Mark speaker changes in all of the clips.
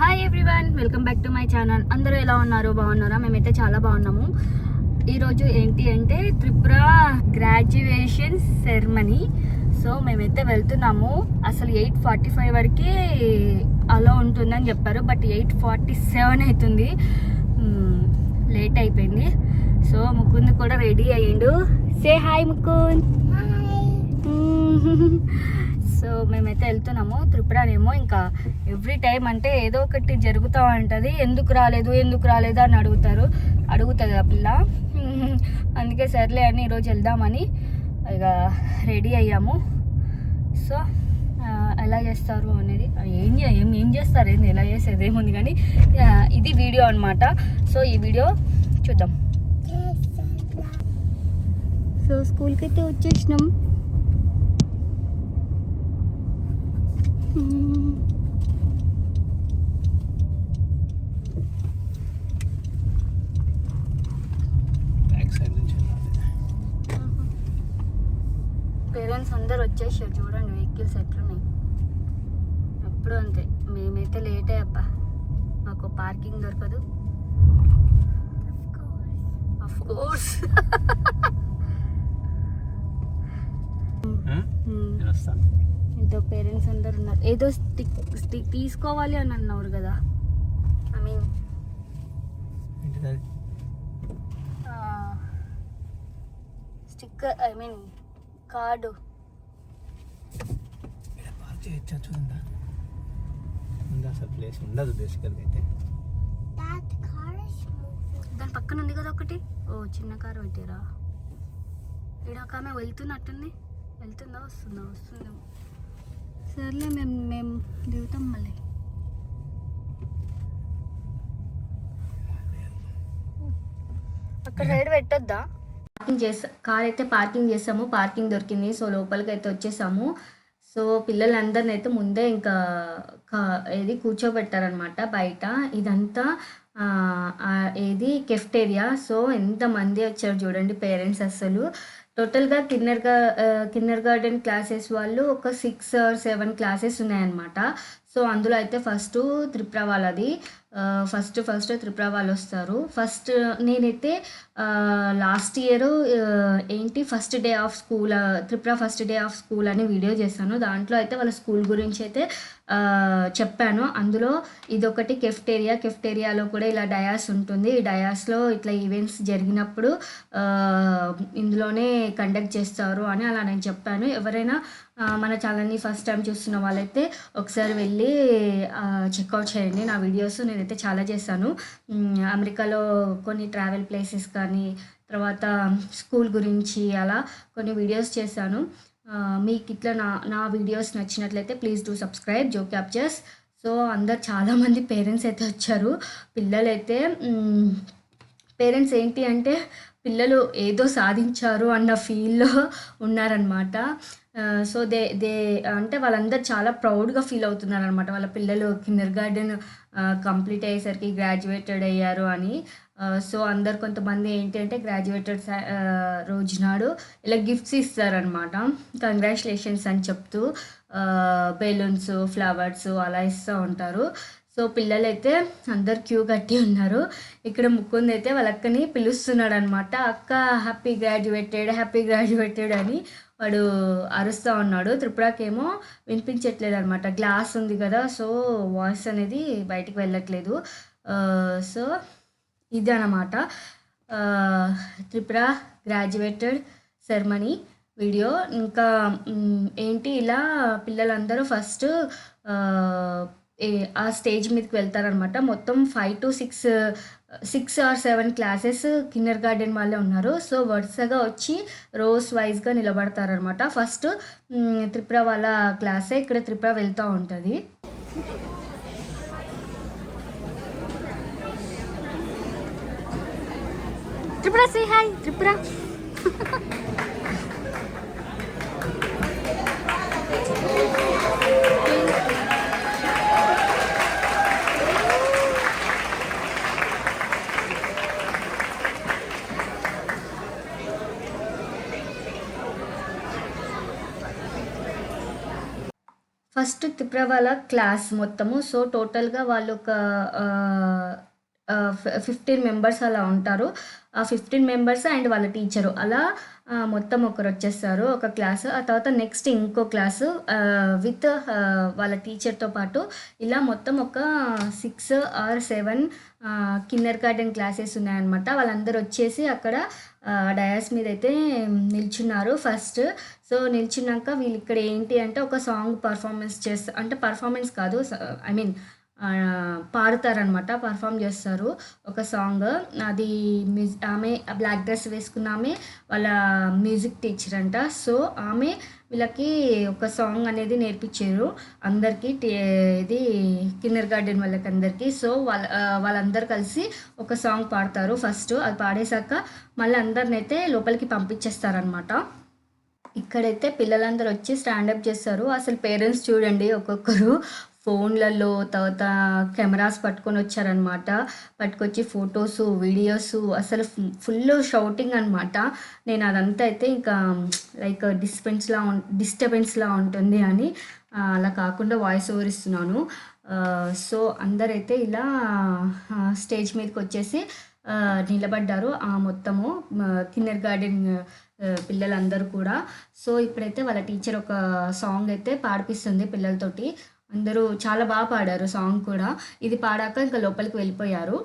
Speaker 1: Hi everyone welcome back to my channel అందరూ ఎలా ఉన్నారు? బాగున్నారా? మేమైతే చాలా బాగున్నాము. ఈరోజు ఏంటి అంటే త్రిపుర గ్రాడ్యుయేషన్ సెరమనీ సో మేమైతే వెళ్తున్నాము. అసలు ఎయిట్ ఫార్టీ ఫైవ్ వరకే అలా ఉంటుందని చెప్పారు బట్ ఎయిట్ ఫార్టీ సెవెన్ అవుతుంది లేట్ అయిపోయింది. సో ముకుంద్ కూడా రెడీ అయ్యిండు. Say hi Mukund. సో మేమైతే వెళ్తున్నాము త్రిపురనేమో ఇంకా ఎవ్రీ టైం అంటే ఏదో ఒకటి జరుగుతూ ఉంటుంది. ఎందుకు రాలేదు ఎందుకు రాలేదు అని అడుగుతారు. అడుగుతుంది ఆ పిల్ల. అందుకే సర్లే అని ఈరోజు వెళ్దామని ఇక రెడీ అయ్యాము. సో ఎలా చేస్తారు అనేది ఏం ఏం ఏం చేస్తారు ఏంది ఎలా చేసేది ఏముంది కానీ ఇది వీడియో అనమాట సో ఈ వీడియో చూద్దాం. సో స్కూల్కి అయితే వచ్చేసినాం
Speaker 2: బ్యాక్ సైడ్ నుంచి వెళ్ళాలి
Speaker 1: పేరెంట్స్ అందరు వచ్చేసారు వెహికల్స్ ఎట్లున్నాయి? ఎప్పుడు అంతే. మేమైతే లేటే అబ్బా. మాకు పార్కింగ్ దొరకదు. అఫ్ కోర్స్ ఎంతో పేరెంట్స్ అందరు ఉన్నారు. ఏదో స్టిక్ స్టిక్ తీసుకోవాలి అని అన్నారు కదా. I mean sticker I mean card
Speaker 2: చేయొచ్చా చూడందా ఉందా అసలు ప్లేస్ ఉండదు బేసికల్గా అయితే.
Speaker 1: దాని పక్కన ఉంది కదా ఒకటి. ఓ చిన్న కారు పెట్టారా? ఇక్కడ ఒక ఆమె వెళ్తున్నట్టుంది. వెళ్తుందా వస్తుందా? వస్తుందా. సర్లే మేము మేము దిగుతాం మళ్ళీ. అక్కడ సైడ్ పెట్టొద్దా? పార్కింగ్ చేసా కార్ అయితే పార్కింగ్ చేసాము. పార్కింగ్ దొరికింది. సో లోపలికి అయితే వచ్చేసాము. సో పిల్లలందరిని అయితే ముందే ఇంకా ఏది కూర్చోబెట్టారనమాట బయట. ఇదంతా ఏది కెఫ్టేరియా. సో ఎంతమంది వచ్చారు చూడండి పేరెంట్స్ అసలు టోటల్గా కిన్నర్గా కిన్నర్ గార్డెన్ క్లాసెస్ వాళ్ళు ఒక సిక్స్ ఆర్ సెవెన్ క్లాసెస్ ఉన్నాయన్నమాట. సో అందులో అయితే ఫస్ట్ త్రిపుర వాళ్ళది ఫస్ట్ ఫస్ట్ త్రిపుర వాళ్ళు వస్తారు. ఫస్ట్ నేనైతే లాస్ట్ ఇయర్ ఏంటి first day of school Tripura first day of school అని వీడియో చేశాను. దాంట్లో అయితే వాళ్ళ స్కూల్ గురించి అయితే చెప్పాను. అందులో ఇదొకటి కెఫ్టేరియా కెఫ్టేరియాలో కూడా ఇలా డయాస్ ఉంటుంది. ఈ డయాస్లో ఇట్లా ఈవెంట్స్ జరిగినప్పుడు ఇందులోనే కండక్ట్ చేస్తారు అని అలా నేను చెప్పాను. ఎవరైనా మన ఛానల్ని ఫస్ట్ టైం చూస్తున్న వాళ్ళైతే ఒకసారి వెళ్ళి చెక్అవుట్ చేయండి నా వీడియోస్ నేను నేనైతే చాలా చేశాను. అమెరికాలో కొన్ని ట్రావెల్ ప్లేసెస్ కానీ తర్వాత స్కూల్ గురించి అలా కొన్ని వీడియోస్ చేశాను. మీకు ఇట్లా నా నా వీడియోస్ నచ్చినట్లయితే please do subscribe Jo captures. So అందరు చాలామంది పేరెంట్స్ అయితే వచ్చారు. పిల్లలైతే పేరెంట్స్ ఏంటి అంటే పిల్లలు ఏదో సాధించారు అన్న ఫీల్లో ఉన్నారనమాట సో దే దే అంటే వాళ్ళందరూ చాలా ప్రౌడ్గా ఫీల్ అవుతున్నారు అనమాట వాళ్ళ పిల్లలు కిండర్ గార్డెన్ కంప్లీట్ అయ్యేసరికి గ్రాడ్యుయేటెడ్ అయ్యారు అని. సో అందరు కొంతమంది ఏంటి అంటే గ్రాడ్యుయేటెడ్ రోజు నాడు ఇలా గిఫ్ట్స్ ఇస్తారనమాట కంగ్రాచులేషన్స్ అని చెప్తూ బెలూన్స్ ఫ్లవర్స్ అలా ఇస్తూ ఉంటారు. సో పిల్లలైతే అందరు క్యూ కట్టి ఉన్నారు. ఇక్కడ ముకుంద్ అయితే వాళ్ళ అక్కని పిలుస్తున్నాడు అనమాట అక్క హ్యాపీ గ్రాడ్యుయేటెడ్ హ్యాపీ గ్రాడ్యుయేటెడ్ అని. వాడు అరుస్తూ ఉన్నాడు. త్రిపురకేమో వినిపించట్లేదు అనమాట గ్లాస్ ఉంది కదా సో వాయిస్ అనేది బయటికి వెళ్ళట్లేదు. సో ఇది అనమాట త్రిపుర గ్రాడ్యుయేటెడ్ సెరమనీ వీడియో. ఇంకా ఏంటి ఇలా పిల్లలందరూ ఫస్ట్ ఆ స్టేజ్ మీదకి వెళ్తారనమాట మొత్తం five to six six or seven classes kindergarten వాళ్ళే ఉన్నారు. సో వరుసగా వచ్చి రోస్ వైజ్గా నిలబడతారనమాట ఫస్ట్ త్రిపుర వాళ్ళ క్లాసే ఇక్కడ త్రిపుర వెళ్తూ ఉంటుంది. Tripura say hi Tripura. First Tripura వాళ్ళ క్లాస్ మొత్తము. సో టోటల్గా వాళ్ళు ఒక ఫిఫ్టీన్ మెంబర్స్ అలా ఉంటారు. ఆ ఫిఫ్టీన్ మెంబర్స్ అండ్ వాళ్ళ టీచరు అలా మొత్తం ఒకరు వచ్చేస్తారు ఒక క్లాస్ ఆ తర్వాత నెక్స్ట్ ఇంకో క్లాసు విత్ వాళ్ళ టీచర్తో పాటు ఇలా మొత్తం ఒక six or seven kindergarten classes ఉన్నాయన్నమాట. వాళ్ళందరూ వచ్చేసి అక్కడ డయాస్ మీద అయితే నిల్చున్నారు ఫస్ట్ సో నిల్చున్నాక వీళ్ళు ఇక్కడ ఏంటి అంటే ఒక సాంగ్ పర్ఫార్మెన్స్ చేస్తారు అంటే పర్ఫార్మెన్స్ కాదు ఐ మీన్ పాడతారనమాట పర్ఫామ్ చేస్తారు. ఒక సాంగ్ అది మ్యూజ్ ఆమె బ్లాక్ డ్రెస్ వేసుకున్న ఆమె వాళ్ళ మ్యూజిక్ టీచర్ అంట. సో ఆమె వీళ్ళకి ఒక సాంగ్ అనేది నేర్పించారు అందరికీ ఇది కిన్నర్ గార్డెన్ వాళ్ళకి అందరికీ సో వాళ్ళ వాళ్ళందరూ కలిసి ఒక సాంగ్ పాడతారు. ఫస్ట్ అది పాడేశాక మళ్ళీ అందరినైతే లోపలికి పంపించేస్తారనమాట ఇక్కడైతే పిల్లలందరూ వచ్చి స్టాండప్ చేస్తారు. అసలు పేరెంట్స్ చూడండి ఒక్కొక్కరు. ఫోన్లలో తర్వాత కెమెరాస్ పట్టుకొని వచ్చారనమాట పట్టుకొచ్చి ఫొటోస్ వీడియోస్ అసలు ఫుల్ షౌటింగ్ అనమాట నేను అదంతా అయితే ఇంకా లైక్ డిస్టెన్స్లా ఉం డిస్టర్బెన్స్లా ఉంటుంది అని అలా కాకుండా వాయిస్ ఓవర్ ఇస్తున్నాను. సో అందరైతే ఇలా స్టేజ్ మీదకి వచ్చేసి నిలబడ్డారు ఆ మొత్తము కిన్నర్ గార్డెన్ పిల్లలందరూ కూడా. సో ఇప్పుడైతే వాళ్ళ టీచర్ ఒక సాంగ్ అయితే పాడిపిస్తుంది పిల్లలతోటి. అందరూ చాలా బాగా పాడారు సాంగ్ కూడా. ఇది పాడాక ఇంకా లోపలికి వెళ్ళిపోయారు.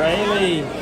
Speaker 2: రైలీ.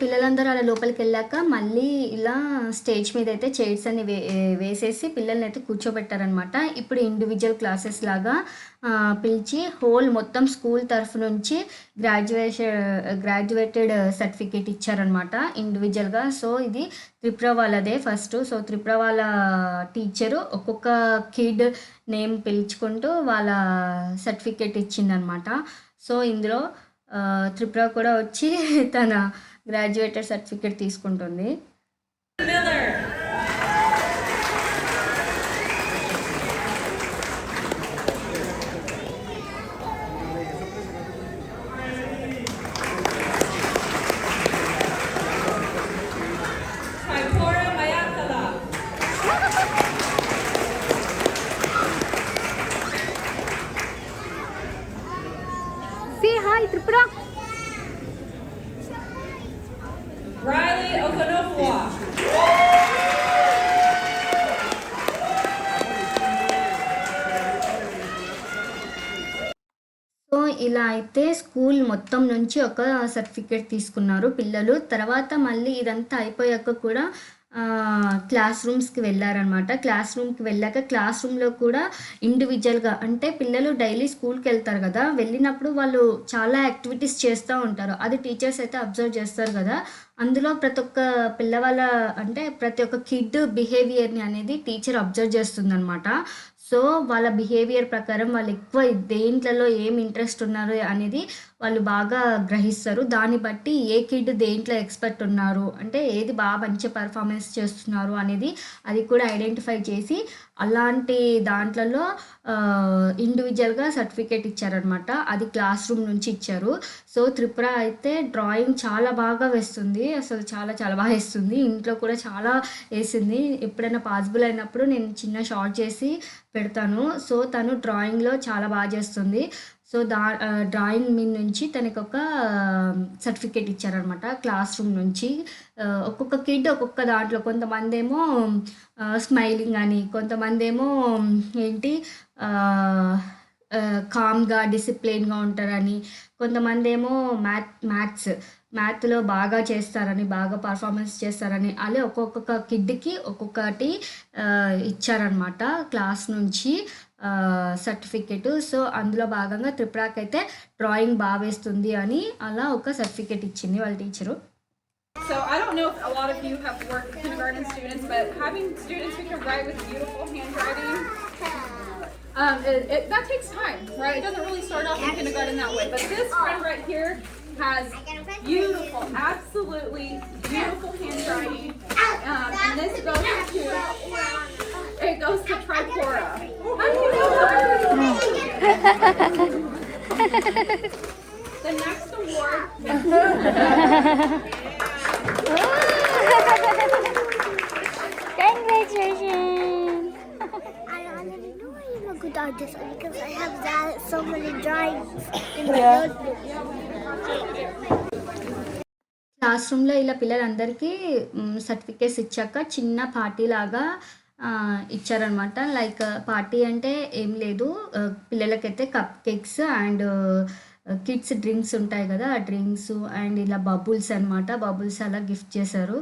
Speaker 1: పిల్లలందరూ అలా లోపలికి వెళ్ళాక మళ్ళీ ఇలా స్టేజ్ మీద అయితే చైర్స్ అన్ని వే వేసేసి పిల్లల్ని అయితే కూర్చోబెట్టారనమాట ఇప్పుడు ఇండివిజువల్ క్లాసెస్ లాగా పిలిచి హోల్ మొత్తం స్కూల్ తరఫు నుంచి గ్రాడ్యుయేషన్ గ్రాడ్యుయేటెడ్ సర్టిఫికేట్ ఇచ్చారనమాట ఇండివిజువల్గా సో ఇది త్రిపుర వాళ్ళదే ఫస్ట్ సో త్రిపుర వాళ్ళ టీచరు ఒక్కొక్క కిడ్ నేమ్ పిలుచుకుంటూ వాళ్ళ సర్టిఫికేట్ ఇచ్చిందనమాట సో ఇందులో త్రిపుర కూడా వచ్చి తన గ్రాడ్యుయేటెడ్ సర్టిఫికేట్ తీసుకుంటుంది
Speaker 3: Miller. Kaipora Mayakala.
Speaker 1: Say hi Tripura
Speaker 3: Riley Okonofwa.
Speaker 1: So ఇలా అయితే స్కూల్ మొత్తం నుంచి ఒక సర్టిఫికేట్ తీసుకున్నారు పిల్లలు. తర్వాత మళ్ళీ ఇదంతా అయిపోయాక కూడా క్లాస్ రూమ్స్కి వెళ్ళారనమాట క్లాస్ రూమ్కి వెళ్ళాక క్లాస్ రూమ్లో కూడా ఇండివిజువల్గా అంటే పిల్లలు డైలీ స్కూల్కి వెళ్తారు కదా వెళ్ళినప్పుడు వాళ్ళు చాలా యాక్టివిటీస్ చేస్తూ ఉంటారు. అది టీచర్స్ అయితే అబ్జర్వ్ చేస్తారు కదా. అందులో ప్రతి ఒక్క పిల్లవాళ్ళ అంటే ప్రతి ఒక్క కిడ్ బిహేవియర్ని అనేది టీచర్ అబ్జర్వ్ చేస్తుందనమాట సో వాళ్ళ బిహేవియర్ ప్రకారం వాళ్ళు ఎక్కువ దేంట్లలో ఏం ఇంట్రెస్ట్ ఉన్నారు అనేది వాళ్ళు బాగా గ్రహిస్తారు. దాన్ని బట్టి ఏ కిడ్ దేంట్లో ఎక్స్పర్ట్ ఉన్నారు? అంటే ఏది బాగా మంచి పర్ఫార్మెన్స్ చేస్తున్నారు అనేది అది కూడా ఐడెంటిఫై చేసి అలాంటి దాంట్లలో ఇండివిజువల్గా సర్టిఫికేట్ ఇచ్చారనమాట అది క్లాస్ రూమ్ నుంచి ఇచ్చారు. సో త్రిపుర అయితే డ్రాయింగ్ చాలా బాగా వేస్తుంది. అసలు చాలా చాలా బాగా వేస్తుంది. ఇంట్లో కూడా చాలా వేసింది. ఎప్పుడైనా పాసిబుల్ అయినప్పుడు నేను చిన్న షార్ట్ చేసి పెడతాను. సో తను డ్రాయింగ్లో చాలా బాగా చేస్తుంది. సో దా డ్రాయింగ్ మీద నుంచి తనకు ఒక సర్టిఫికేట్ ఇచ్చారనమాట క్లాస్ రూమ్ నుంచి. ఒక్కొక్క కిడ్ ఒక్కొక్క దాంట్లో కొంతమంది ఏమో స్మైలింగ్ అని కొంతమంది ఏమో ఏంటి కామ్గా డిసిప్లిన్గా ఉంటారని కొంతమంది ఏమో మ్యాథ్ మ్యాథ్స్ మ్యాథ్లో బాగా చేస్తారని బాగా పర్ఫార్మెన్స్ చేస్తారని అలా ఒక్కొక్క కిడ్కి ఒక్కొక్కటి ఇచ్చారనమాట క్లాస్ నుంచి. సర్టిఫికెట్ సో అందులో భాగంగా త్రిపురాకి అయితే డ్రాయింగ్ బాగా వేస్తుంది అని అలా ఒక సర్టిఫికెట్ ఇచ్చింది వాళ్ళ teacher
Speaker 3: So I don't know if a lot of you have worked with kindergarten students, but having students who can write with beautiful handwriting, um, it, it, that takes time, right? It doesn't really start off in kindergarten that way. But this friend right here has beautiful, absolutely beautiful handwriting, um, and this goes to it goes know that? The next award
Speaker 4: Congratulations! I already know I'm a good artist because I have that so many drawings in my notebook.
Speaker 1: Class రూమ్లో ఇలా పిల్లలందరికీ certificates ఇచ్చాక చిన్న party లాగా ఇచ్చారనమాట like party అంటే ఏం లేదు. పిల్లలకైతే cup cakes and kids drinks ఉంటాయి కదా ఆ డ్రింక్స్ అండ్ ఇలా బబుల్స్ అనమాట బబుల్స్ అలా గిఫ్ట్ చేశారు.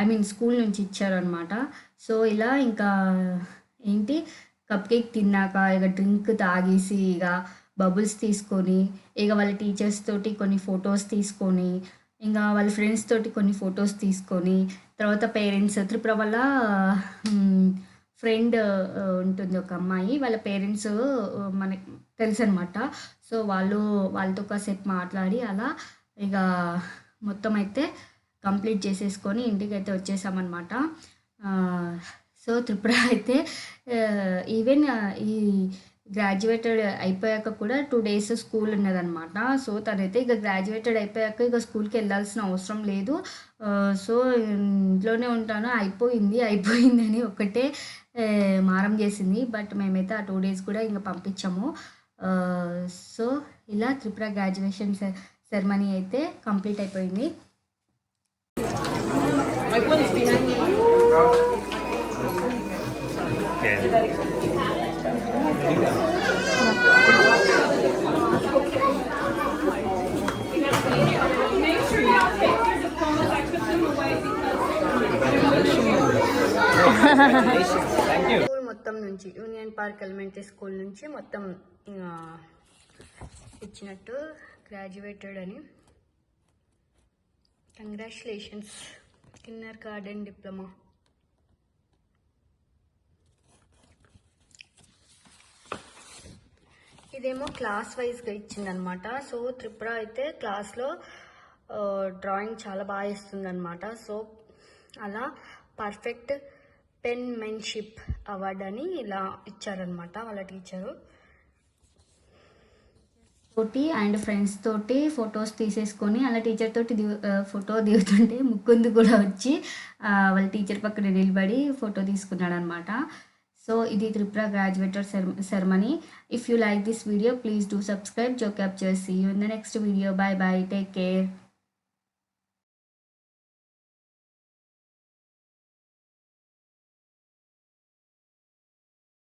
Speaker 1: ఐ మీన్ స్కూల్ నుంచి ఇచ్చారనమాట సో ఇలా ఇంకా ఏంటి? కప్ కేక్ తిన్నాక ఇక డ్రింక్ తాగేసి ఇక బబుల్స్ తీసుకొని ఇక వాళ్ళ టీచర్స్ తోటి కొన్ని ఫొటోస్ తీసుకొని ఇంకా వాళ్ళ ఫ్రెండ్స్ తోటి కొన్ని ఫొటోస్ తీసుకొని తర్వాత పేరెంట్స్ త్రిపుర వల్ల ఫ్రెండ్ ఉంటుంది ఒక అమ్మాయి. వాళ్ళ పేరెంట్స్ మనకి తెలుసు అనమాట సో వాళ్ళు వాళ్ళతో కాసేపు మాట్లాడి అలా ఇక మొత్తం అయితే కంప్లీట్ చేసేసుకొని ఇంటికి అయితే వచ్చేసామన్నమాట. సో త్రిపుర అయితే ఈవెన్ ఈ గ్రాడ్యుయేటెడ్ అయిపోయాక కూడా టూ డేస్ స్కూల్ ఉన్నదన్నమాట. సో తనైతే ఇక గ్రాడ్యుయేటెడ్ అయిపోయాక ఇక స్కూల్కి వెళ్ళాల్సిన అవసరం లేదు. సో ఇంట్లోనే ఉంటాను. అయిపోయింది అయిపోయింది అని ఒకటే మారం చేసింది. బట్ మేమైతే ఆ టూ డేస్ కూడా ఇంకా పంపించాము. సో ఇలా త్రిపుర గ్రాడ్యుయేషన్ సెరమనీ అయితే కంప్లీట్ అయిపోయింది.
Speaker 3: Make
Speaker 1: స్కూల్ మొత్తం నుంచి యూనియన్ పార్క్ ఎలిమెంటరీ స్కూల్ నుంచి మొత్తం ఇచ్చినట్టు గ్రాడ్యుయేటెడ్ అని. కంగ్రాచులేషన్స్ కిన్నర్ గార్డెన్ డిప్లొమా ఇదేమో క్లాస్ వైజ్గా ఇచ్చిందనమాట. సో త్రిపుర అయితే క్లాస్లో డ్రాయింగ్ చాలా బాగా ఇస్తుందన్నమాట సో అలా పర్ఫెక్ట్ పెన్ మెన్షిప్ అవార్డ్ అని ఇలా ఇచ్చారనమాట వాళ్ళ టీచరు తోటి అండ్ ఫ్రెండ్స్ తోటి ఫొటోస్ తీసేసుకొని అలా టీచర్ తోటి దిగు ఫోటో దిగుతుంటే ముక్కుంది కూడా వచ్చి వాళ్ళ టీచర్ పక్కన నిలబడి ఫోటో తీసుకున్నాడు అనమాట సో ఇది Tripura graduation ceremony if you like this video please do subscribe Jo capture see you in the next video bye bye take care